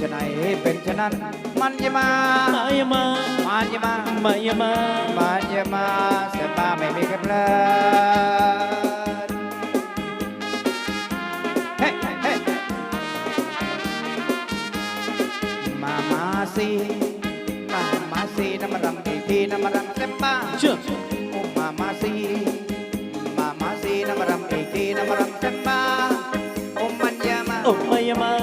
ฉะไหนเป็นฉะนั้น มันจะมามายามามันจะมามายามามันจะมาเสียบ้าไม่มีกำลังเฮ้เฮ้มามาสิมามาสิน้ำมันรำอีกทีน้ำมันรำเสียบ้าเชื่อโอ้มามาสิมามาสิน้ำมันรำอีกทีน้ำมันรำเสียบ้าโอ้มันจะมาโอ้มายามา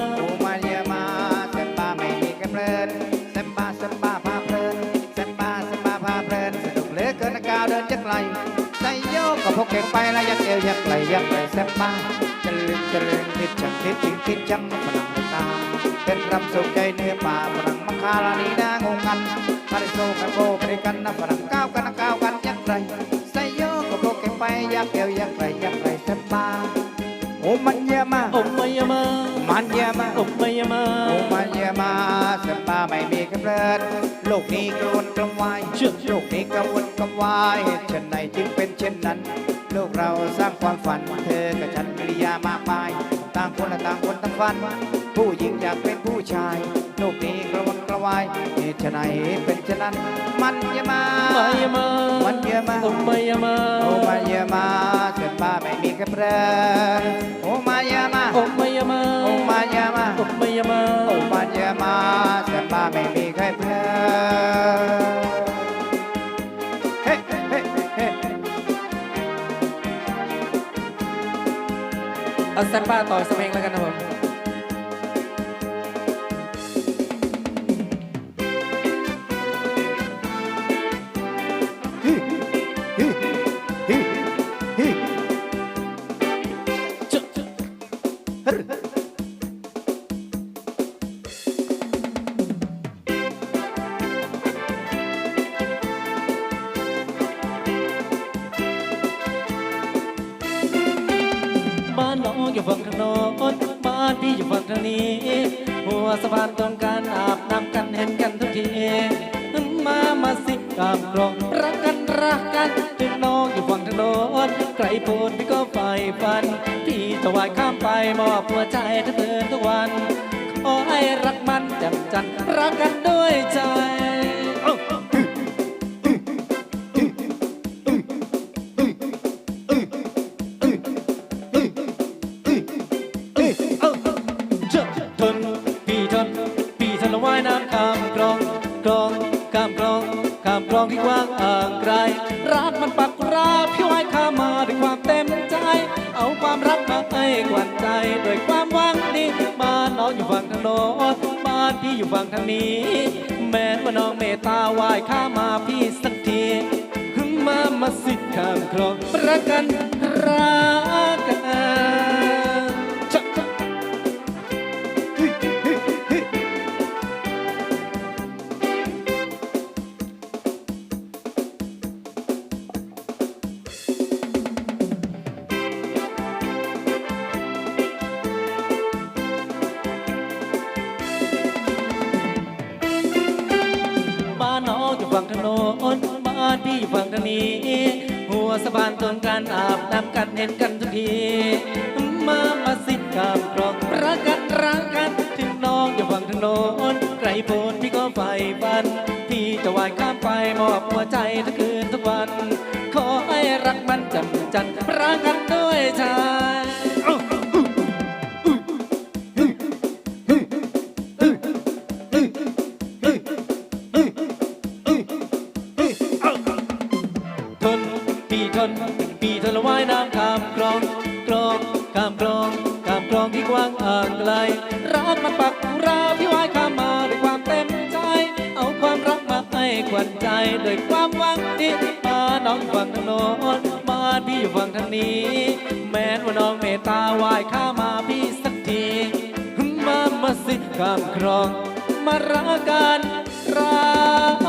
ก้าวเดินจะไกลใจโยกก็พกเก่งไปแล้วยักเอวยักไหลยักไหลแซ่บ้าจะลืมจะลืมทิดจังติดจริงทิดจังฝรั่งตาเป็นรำสุขใจเนื้อป่าฝรั่งมังคาลานีนางงกันคาริโซกันโบกันกันนะฝรั่งก้าวกันนะก้าวกันยักไหลใจโยกก็พกเก่งไปยักเอวยักไหลยักไหลแซ่บ้าโอ้า กโอ้มายามามันเยอะมากโอ้มายามาโอ้มาเยามาสปาไม่มีกำเนิดโลกนี้กระวนกระวายเชื่อโลกนี้กระวนกระวายฉันไหนจึงเป็นเช่นนั้น โลกเราสร้างความฝันเธอกับฉันกิริยามากมาย ต่างคนละต่างคนต่างฝัน ผู้หญิงอยากเป็นผู้ชาย โลกนี้กระวนกระวายเหตุไฉนเป็นเช่นนั้น มันเยามามายามามันเยอะมากโอ้มายามาโอ้มาเยามาสปาไม่มีกำเนิด เอาแซมบ้าต่อสเปงแล้วกันนะผมเอยู่ฝั่งทางโน้นบ้านพี่อยู่ฝั่งทางนี้ หัวสะพานตรงกันอาบน้ำกันเห็นกันทุกทีมามาสิกามกรองรักกันรักกันถึงน้องอยู่ฝั่งทางโน้นใครพูดพี่ก็ไฟฟันพี่จะวายข้ามไปมอบหัวใจทั้งคืนทุกวันขอให้รักมันจำจันรักกันด้วยใจ รักมันปักราพี่ว่ายข้ามาด้วยความเต็มใจ เอาความรักมาให้กวนใจด้วยความหวังดีบ้านน้องอยู่ฝั่งทางโน้นบ้านพี่อยู่ฝั่งทางนี้ แม้ว่าน้องเมตตาวายข้ามาพี่สักทีมามาสิข้ามคลองรักกันรัก ฝั่งถนนบ้านพี่อยู่ฝั่งทางนี้ หัวสะพานตรงกันอาบน้ำกันเห็นกันทุกที มามาสิกามกรองรักกันรักกัน ถึงน้องอยู่ฝั่งถนนไกลโพ้นพี่ก็ไฟฟัน พี่จะว่ายข้ามไปมอบหัวใจทั้งคืนทุกวัน ขอให้รักมันจำจันรักกันด้วยใจ นพี่ทนละว่ายน้ำข้ามคลองคลองข้ามคลองข้ามคลองที่กว้างอ่างไกลรักมันปักราพี่ว่ายข้ามมาด้วยความเต็มใจ เอาความรักมาให้ขวัญใจด้วยความหวังดีมาน้องฝั่งโน้นมาพี่อยู่ฝั่งทางนี้ แม้ว่าน้องเมตตาว่ายข้ามมาพี่สักทีมามาสิข้ามคลอง มารักกันรัก